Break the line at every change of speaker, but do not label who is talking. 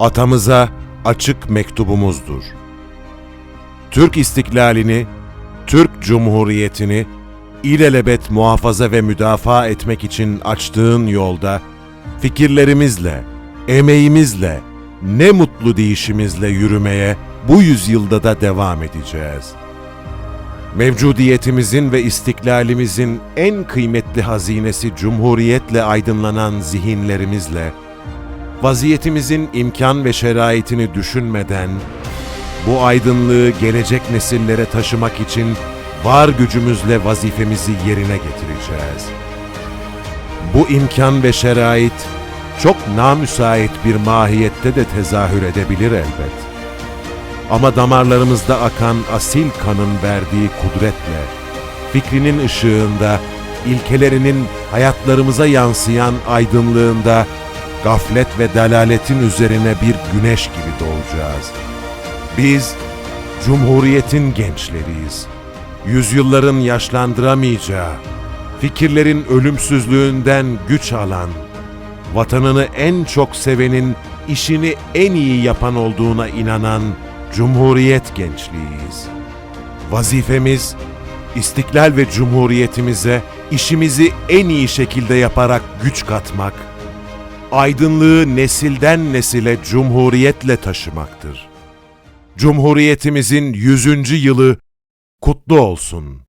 atamıza açık mektubumuzdur. Türk istiklalini, Türk Cumhuriyeti'ni ilelebet muhafaza ve müdafaa etmek için açtığın yolda fikirlerimizle, emeğimizle, ne mutlu deyişimizle yürümeye bu yüzyılda da devam edeceğiz. Mevcudiyetimizin ve istiklalimizin en kıymetli hazinesi cumhuriyetle aydınlanan zihinlerimizle, vaziyetimizin imkan ve şeraitini düşünmeden, bu aydınlığı gelecek nesillere taşımak için var gücümüzle vazifemizi yerine getireceğiz. Bu imkan ve şerait çok namüsait bir mahiyette de tezahür edebilir elbet. Ama damarlarımızda akan asil kanın verdiği kudretle, fikrinin ışığında, ilkelerinin hayatlarımıza yansıyan aydınlığında, gaflet ve delaletin üzerine bir güneş gibi doğacağız. Biz, Cumhuriyet'in gençleriyiz. Yüzyılların yaşlandıramayacağı, fikirlerin ölümsüzlüğünden güç alan, vatanını en çok sevenin işini en iyi yapan olduğuna inanan Cumhuriyet gençliğiyiz. Vazifemiz, istiklal ve cumhuriyetimize işimizi en iyi şekilde yaparak güç katmak, aydınlığı nesilden nesile cumhuriyetle taşımaktır. Cumhuriyetimizin 100. yılı kutlu olsun.